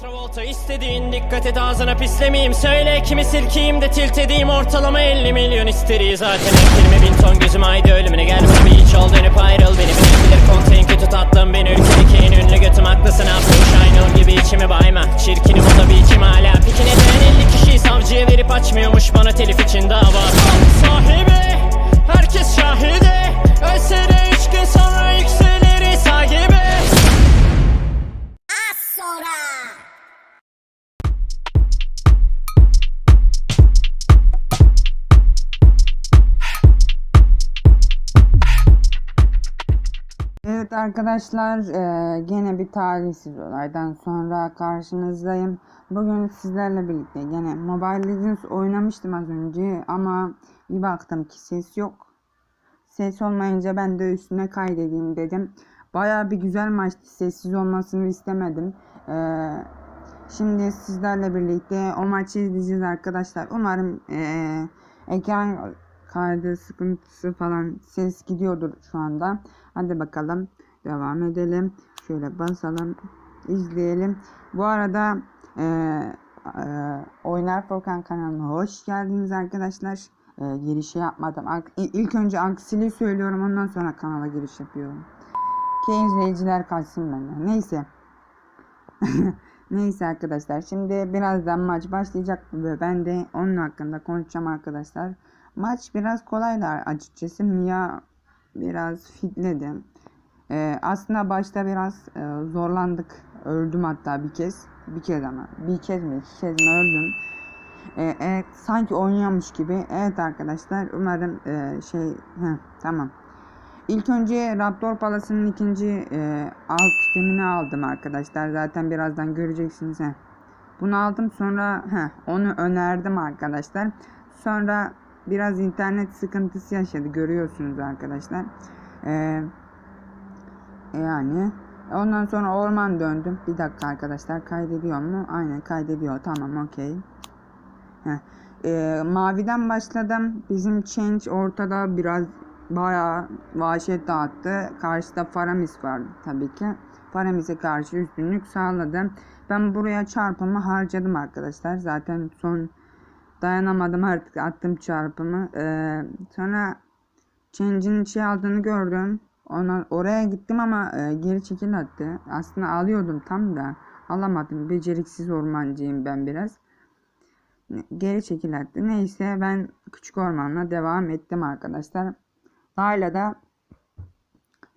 Travolta istediğin dikkat et ağzına pislemeyeyim. Söyle kimi silkeyim de tilt edeyim. Ortalama 50 milyon isteri zaten. Ekilme bin ton gözüm haydi ölümüne Gel bana bir iç ol dönüp ayrıl Beni. Bilir konteyn kötü tatlım. Ben ülkedeki en ünlü götüm. Haklısın Abdul Şahinur gibi içimi bayma. Çirkinim o da bir içim hala. Peki neden 50 kişiyi savcıya verip açmıyormuş? Bana telif için dava. Sahibi herkes şahide. Ölse de üç gün sonra yükselir sahibi Evet arkadaşlar eee, gene bir talihsiz olaydan sonra karşınızdayım. Bugün sizlerle birlikte gene Mobile Legends oynamıştım az önce ama bir baktım ki ses yok. Ses olmayınca ben de üstüne kaydedeyim dedim. Baya bir güzel maçtı. Sessiz olmasını istemedim. Eee, şimdi sizlerle birlikte o maçı izleyeceğiz arkadaşlar. Umarım eee, ekran kaydı sıkıntısı falan ses gidiyordur şu anda. Hadi bakalım devam edelim. Şöyle basalım izleyelim. Bu arada eee eee, Oynar Furkan kanalına hoş geldiniz arkadaşlar. Eee girişi yapmadım. İlk önce aksili söylüyorum ondan sonra kanala giriş yapıyorum. Ki izleyiciler kalsın benden. Neyse. Neyse arkadaşlar şimdi birazdan maç başlayacak ve ben de onun hakkında konuşacağım arkadaşlar. Maç biraz kolaydı açıkçası. Mia biraz fitledi. Ee, aslında başta biraz e, zorlandık. Öldüm hatta bir kez. Bir kez ama. Bir kez mi iki kez mi öldüm. Ee, evet sanki oynuyormuş gibi. Evet arkadaşlar umarım e, şey heh, tamam. İlk önce Raptor Palas'ın ikinci e, alt itemini aldım arkadaşlar. Zaten birazdan göreceksiniz. Heh. Bunu aldım sonra heh, onu önerdim arkadaşlar. Sonra biraz internet sıkıntısı yaşadı görüyorsunuz arkadaşlar. Ee, yani ondan sonra orman döndüm. Bir dakika arkadaşlar kaydediyor mu? Aynen kaydediyor. Tamam okey. Ee, maviden başladım. Bizim change ortada biraz bayağı vahşet dağıttı. Karşıda Faramis vardı tabii ki. Faramis'e karşı üstünlük sağladım. Ben buraya çarpımı harcadım arkadaşlar. Zaten son dayanamadım artık attım çarpımı. Ee, sonra change'in şey aldığını gördüm. Ona, oraya gittim ama e, geri çekil attı. Aslında alıyordum tam da alamadım. Beceriksiz ormancıyım ben biraz geri çekil attı. Neyse ben küçük ormanla devam ettim arkadaşlar. Hala da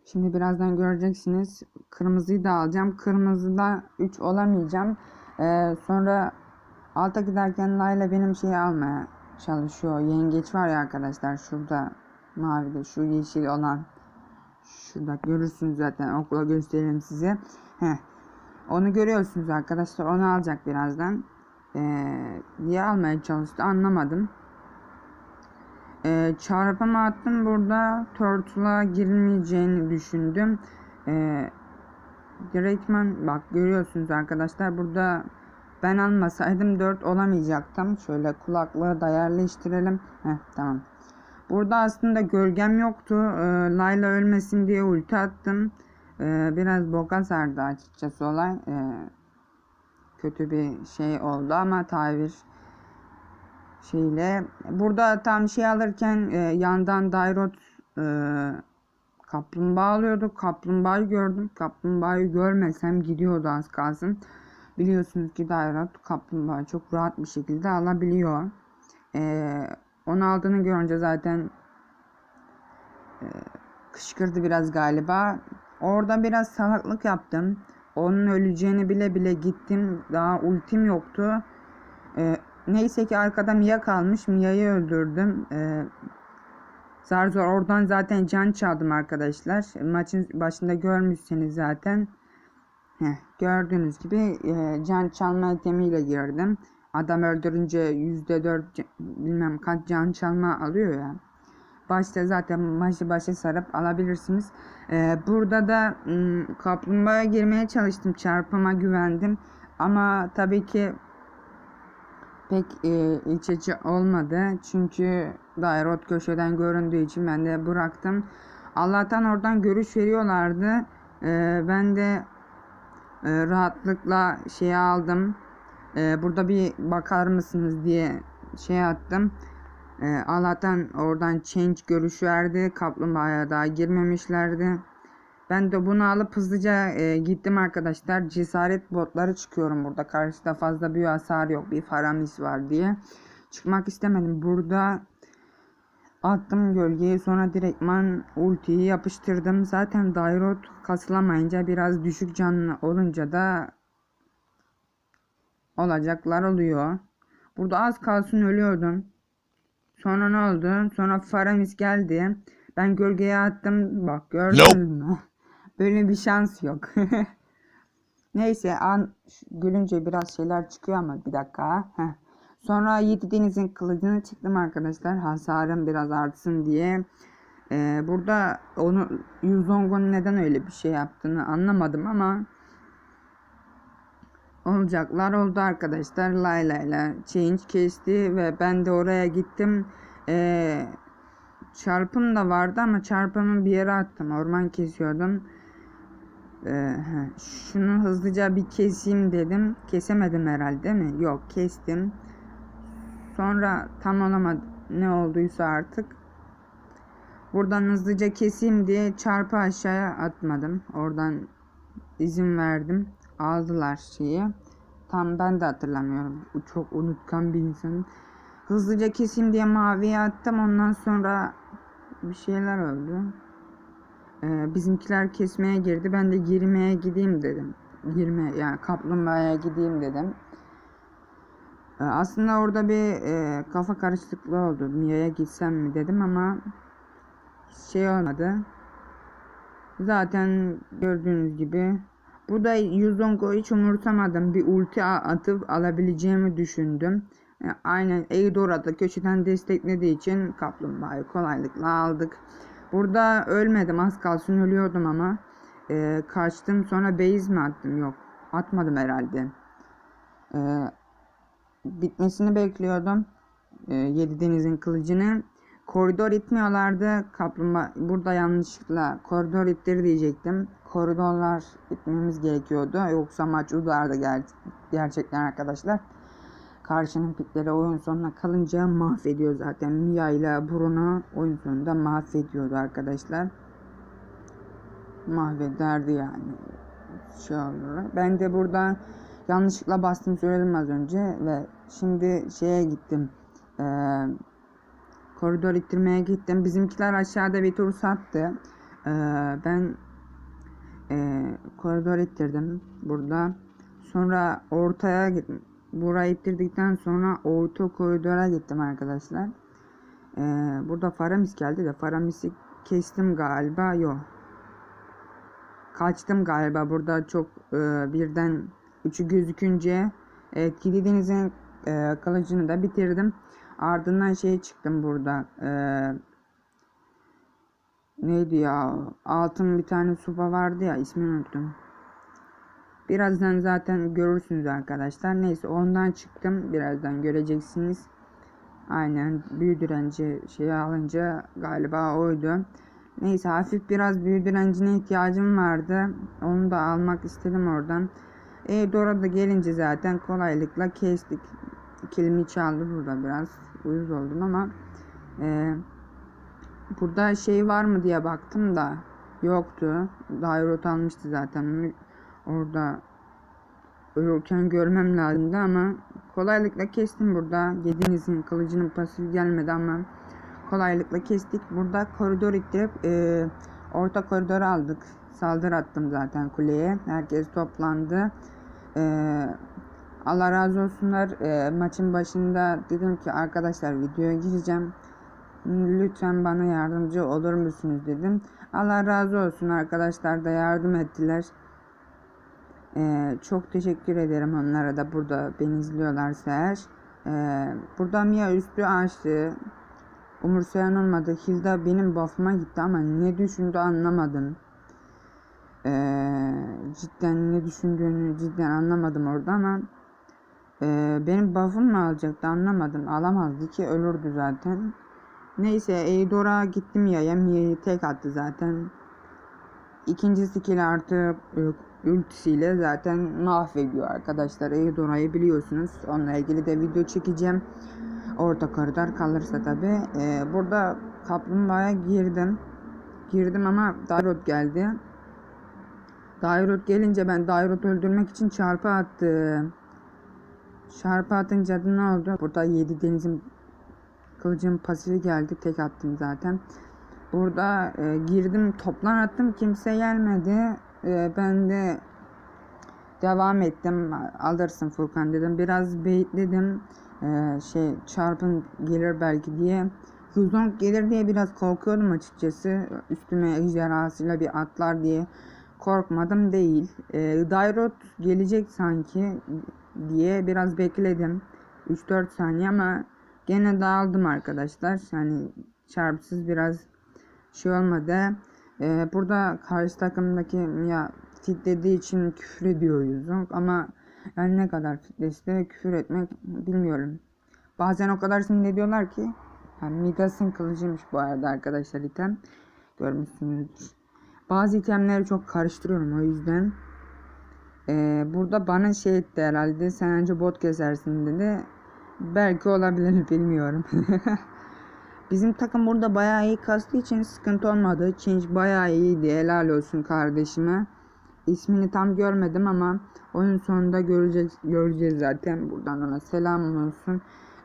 şimdi birazdan göreceksiniz. Kırmızıyı da alacağım. Kırmızıda 3 olamayacağım. Ee, sonra alta giderken Layla benim şeyi almaya çalışıyor. Yengeç var ya arkadaşlar şurada mavide şu yeşil olan şurada görürsünüz zaten okula göstereyim size. Heh. Onu görüyorsunuz arkadaşlar. Onu alacak birazdan. Ee, niye almaya çalıştı anlamadım. Ee, çarpımı attım burada Turtle'a girilmeyeceğini düşündüm. Ee, Direktman bak görüyorsunuz arkadaşlar burada ben almasaydım 4 olamayacaktım. Şöyle kulaklığı da yerleştirelim. Heh, tamam. Burada aslında gölgem yoktu. Ee, Layla ölmesin diye ulti attım. Ee, biraz boka sardı açıkçası olay. Ee, kötü bir şey oldu ama tabir şeyle burada tam şey alırken e, yandan Dairot e, kaplumbağa alıyordu. Kaplumbağayı gördüm. Kaplumbağayı görmesem gidiyordu az kalsın. Biliyorsunuz ki Dairot kaplumbağa çok rahat bir şekilde alabiliyor. E, onu aldığını görünce zaten e, kışkırdı biraz galiba. Orada biraz salaklık yaptım. Onun öleceğini bile bile gittim. Daha ultim yoktu. Ee, neyse ki arkada Mia kalmış. Mia'yı öldürdüm. Ee, zar zor oradan zaten can çaldım arkadaşlar. Maçın başında görmüşseniz zaten. Heh, gördüğünüz gibi e, can çalma itemiyle girdim. Adam öldürünce %4 ca- bilmem kaç can çalma alıyor ya. Başta zaten maçı başa sarıp alabilirsiniz. Ee, burada da ım, kaplumbağaya girmeye çalıştım. Çarpıma güvendim. Ama tabii ki pek e, iç içe olmadı. Çünkü Dairot köşeden göründüğü için ben de bıraktım. Allah'tan oradan görüş veriyorlardı. Ee, ben de e, rahatlıkla şey aldım. E, burada bir bakar mısınız diye şey attım. E, Allah'tan oradan change görüşü verdi. Kaplumbağaya daha girmemişlerdi. Ben de bunu alıp hızlıca e, gittim arkadaşlar. Cesaret botları çıkıyorum burada. Karşıda fazla bir hasar yok. Bir faramis var diye. Çıkmak istemedim. Burada attım gölgeyi sonra direktman ultiyi yapıştırdım. Zaten Dairot kasılamayınca biraz düşük canlı olunca da olacaklar oluyor. Burada az kalsın ölüyordum. Sonra ne oldu? Sonra Faramis geldi. Ben gölgeye attım. Bak gördünüz mü? Böyle bir şans yok. Neyse an gülünce biraz şeyler çıkıyor ama bir dakika. Heh. Sonra Yiğit Deniz'in kılıcını çıktım arkadaşlar. Hasarım biraz artsın diye. Ee, burada onu Yuzong'un neden öyle bir şey yaptığını anlamadım ama olacaklar oldu arkadaşlar. Layla ile change kesti ve ben de oraya gittim. Ee, çarpım da vardı ama çarpımı bir yere attım. Orman kesiyordum. Ee, şunu hızlıca bir keseyim dedim. Kesemedim herhalde mi? Yok kestim. Sonra tam olamadı. Ne olduysa artık. Buradan hızlıca keseyim diye çarpı aşağıya atmadım. Oradan izin verdim. Aldılar şeyi. Tam ben de hatırlamıyorum. Çok unutkan bir insanım. Hızlıca keseyim diye maviye attım. Ondan sonra bir şeyler oldu. Ee, bizimkiler kesmeye girdi. Ben de girmeye gideyim dedim. Girme yani kaplumbağaya gideyim dedim. Ee, aslında orada bir e, kafa karışıklığı oldu. Mia'ya gitsem mi dedim ama şey olmadı. Zaten gördüğünüz gibi burada Yuzong'u hiç umursamadım. Bir ulti atıp alabileceğimi düşündüm. E, Aynen Eidora da köşeden desteklediği için kaplumbağayı kolaylıkla aldık. Burada ölmedim az kalsın ölüyordum ama e, kaçtım sonra base mi attım yok atmadım herhalde. E, bitmesini bekliyordum. E, Yedi Deniz'in kılıcını. Koridor itmiyorlardı. Kaplumbağa burada yanlışlıkla koridor ittir diyecektim. Koridorlar itmemiz gerekiyordu. Yoksa maç uzardı ger- gerçekten arkadaşlar. Karşının pikleri oyun sonuna kalınca mahvediyor zaten. Mia ile Bruno oyun sonunda mahvediyordu arkadaşlar. Mahvederdi yani. Şey olur. Ben de burada yanlışlıkla bastım söyledim az önce ve şimdi şeye gittim. Ee, koridor ittirmeye gittim. Bizimkiler aşağıda bir tur sattı. Ee, ben e, koridor ittirdim burada. Sonra ortaya gittim. Burayı ittirdikten sonra orta koridora gittim arkadaşlar. Ee, burada Faramis geldi de Faramis'i kestim galiba. Yok. Kaçtım galiba. Burada çok e, birden üçü gözükünce evet Kilideniz'in e, kılıcını da bitirdim. Ardından şey çıktım burada. E, neydi ya? Altın bir tane supa vardı ya ismini unuttum. Birazdan zaten görürsünüz arkadaşlar. Neyse ondan çıktım. Birazdan göreceksiniz. Aynen büyü direnci şeyi alınca galiba oydu. Neyse hafif biraz büyü direncine ihtiyacım vardı. Onu da almak istedim oradan. E Dora da gelince zaten kolaylıkla kestik. Kilimi çaldı burada biraz. Uyuz oldum ama e, burada şey var mı diye baktım da yoktu. Dairot almıştı zaten. Onu orada ölürken görmem lazımdı ama kolaylıkla kestim burada. Yedinizin kılıcının pasif gelmedi ama kolaylıkla kestik. Burada koridor ittirip e, orta koridoru aldık. Saldırı attım zaten kuleye. Herkes toplandı. E, Allah razı olsunlar. E, maçın başında dedim ki arkadaşlar videoya gireceğim. Lütfen bana yardımcı olur musunuz dedim. Allah razı olsun arkadaşlar da yardım ettiler. Ee, çok teşekkür ederim onlara da burada beni izliyorlarsa eğer. Ee, burada Mia üstü açtı. Umursayan olmadı. Hilda benim buff'ıma gitti ama ne düşündü anlamadım. Ee, cidden ne düşündüğünü cidden anlamadım orada ama ee, benim buff'ım mı alacaktı anlamadım. Alamazdı ki ölürdü zaten. Neyse Eidora gittim ya. Mia'yı tek attı zaten. İkinci skill artı e, ultisiyle zaten mahvediyor arkadaşlar. Eudora'yı biliyorsunuz. Onunla ilgili de video çekeceğim. Orta koridor kalırsa tabi. burada kaplumbağaya girdim. Girdim ama Dairot geldi. Dairot gelince ben Dairot öldürmek için çarpı attım. Çarpı atınca ne oldu? Burada 7 denizin kılıcın pasifi geldi. Tek attım zaten. Burada e, girdim toplan attım kimse gelmedi. E, ben de devam ettim. Alırsın Furkan dedim. Biraz bekledim. E, şey çarpın gelir belki diye. Huzon gelir diye biraz korkuyordum açıkçası. Üstüme ejderhasıyla bir atlar diye korkmadım değil. E, Dairot gelecek sanki diye biraz bekledim. 3-4 saniye ama gene dağıldım arkadaşlar. Yani çarpsız biraz şey olmadı. Ee, burada karşı takımdaki ya fitlediği için küfür ediyor yüzüm ama yani ne kadar fitlese küfür etmek bilmiyorum. Bazen o kadar sinirleniyorlar ki yani Midas'ın kılıcıymış bu arada arkadaşlar item. Görmüşsünüzdür. Bazı itemleri çok karıştırıyorum o yüzden. Ee, burada bana şey etti herhalde sen önce bot gezersin dedi. Belki olabilir bilmiyorum. Bizim takım burada bayağı iyi kastığı için sıkıntı olmadı. Change bayağı iyiydi. Helal olsun kardeşime. İsmini tam görmedim ama oyun sonunda göreceğiz, göreceğiz zaten. Buradan ona selam olsun.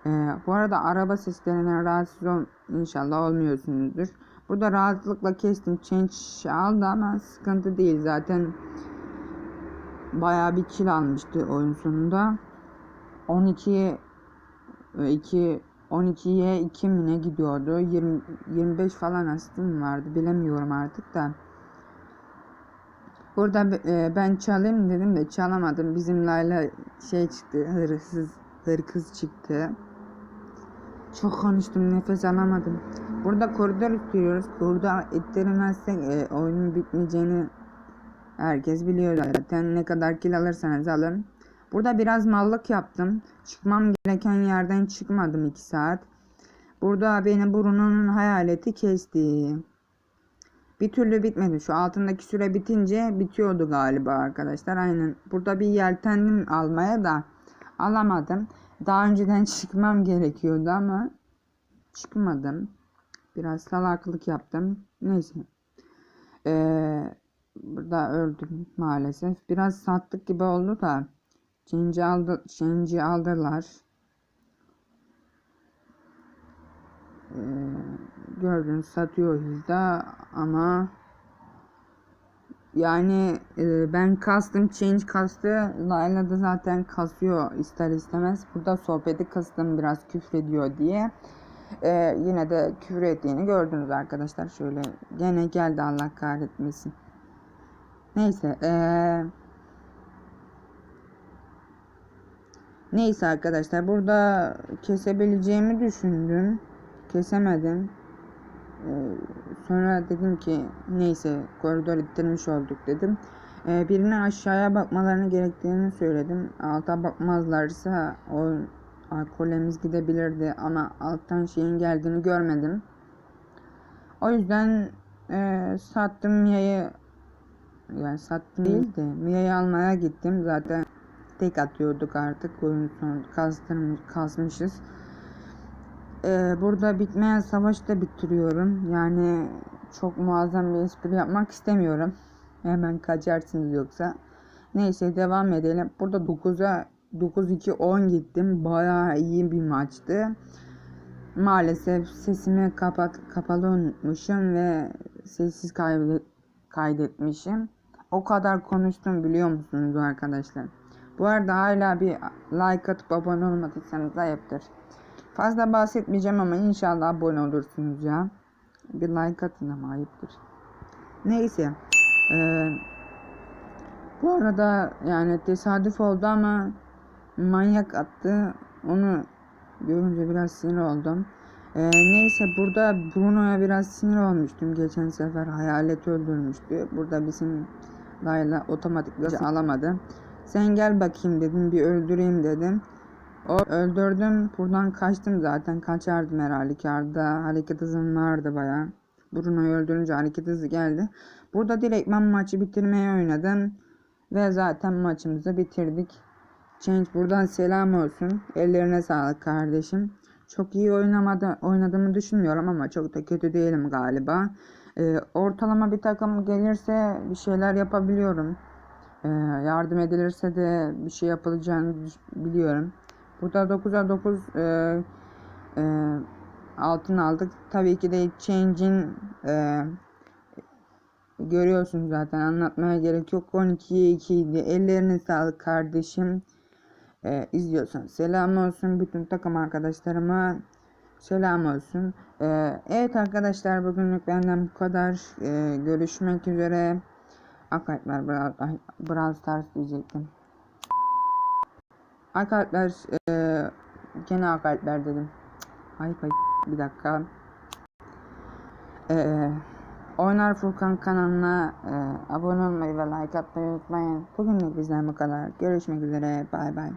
Ee, bu arada araba seslerinden rahatsız ol inşallah olmuyorsunuzdur. Burada rahatlıkla kestim. Change aldı ama sıkıntı değil. Zaten bayağı bir kill almıştı oyun sonunda. 12'ye 2 12'ye 2 mi ne gidiyordu? 20, 25 falan astım vardı. Bilemiyorum artık da. Burada e, ben çalayım dedim de çalamadım. Bizim Layla şey çıktı. Hırsız, hırkız çıktı. Çok konuştum. Nefes alamadım. Burada koridor ittiriyoruz. Koridor ittirmezsek e, oyunun bitmeyeceğini herkes biliyor zaten. Ne kadar kill alırsanız alın. Burada biraz mallık yaptım. Çıkmam gereken yerden çıkmadım 2 saat. Burada beni burunun hayaleti kesti. Bir türlü bitmedi. Şu altındaki süre bitince bitiyordu galiba arkadaşlar. Aynen. Burada bir yeltendim almaya da alamadım. Daha önceden çıkmam gerekiyordu ama çıkmadım. Biraz salaklık yaptım. Neyse. Ee, burada öldüm maalesef. Biraz sattık gibi oldu da. Change'i aldı, change'i aldılar. Ee, gördünüz satıyor yüzde ama yani e, ben kastım change kastı Layla da zaten kasıyor ister istemez. Burada sohbeti kastım biraz küfrediyor diye. Ee, yine de küfür ettiğini gördünüz arkadaşlar. Şöyle gene geldi Allah kahretmesin. Neyse eee Neyse arkadaşlar burada kesebileceğimi düşündüm. Kesemedim. Ee, sonra dedim ki neyse koridor ittirmiş olduk dedim. Ee, birine aşağıya bakmalarını gerektiğini söyledim. Alta bakmazlarsa o alkolemiz gidebilirdi ama alttan şeyin geldiğini görmedim. O yüzden e, sattım Mia'yı yani sattım değil de Mia'yı almaya gittim zaten tek atıyorduk artık oyun son kastırmış, kasmışız. Ee, burada bitmeyen savaşı da bitiriyorum. Yani çok muazzam bir espri yapmak istemiyorum. Hemen kaçarsınız yoksa. Neyse devam edelim. Burada 9'a 9-2-10 gittim. Bayağı iyi bir maçtı. Maalesef sesimi kapat kapalı unutmuşum ve sessiz kaydet kaydetmişim. O kadar konuştum biliyor musunuz arkadaşlar? Bu arada hala bir like atıp abone olmadıysanız ayıptır. Fazla bahsetmeyeceğim ama inşallah abone olursunuz ya. Bir like atın ama ayıptır. Neyse. Ee, bu arada yani tesadüf oldu ama manyak attı. Onu görünce biraz sinir oldum. Ee, neyse burada Bruno'ya biraz sinir olmuştum. Geçen sefer hayalet öldürmüştü. Burada bizim Layla otomatikle alamadı. Sen gel bakayım dedim bir öldüreyim dedim. O öldürdüm buradan kaçtım zaten kaçardım her halükarda. Hareket hızım vardı baya. Bruno'yu öldürünce hareket hızı geldi. Burada direktman maçı bitirmeye oynadım. Ve zaten maçımızı bitirdik. Change buradan selam olsun. Ellerine sağlık kardeşim. Çok iyi oynamadı, oynadığımı düşünmüyorum ama çok da kötü değilim galiba. Ee, ortalama bir takım gelirse bir şeyler yapabiliyorum. Ee, yardım edilirse de bir şey yapılacağını biliyorum. Burada 9'a 9 e, e, altın aldık. Tabii ki de Change'in e, görüyorsunuz zaten anlatmaya gerek yok. 12'ye 2 idi. Ellerine sağlık kardeşim. Ee, izliyorsan selam olsun bütün takım arkadaşlarıma selam olsun. Ee, evet arkadaşlar bugünlük benden bu kadar. Ee, görüşmek üzere. Arkadaşlar ay, Brawl Stars diyecektim. Arkadaşlar e, gene arkadaşlar dedim. Ay kay bir dakika. Ee, Oynar Furkan kanalına e, abone olmayı ve like atmayı unutmayın. Bugünlük bizden bu kadar. Görüşmek üzere. Bay bay.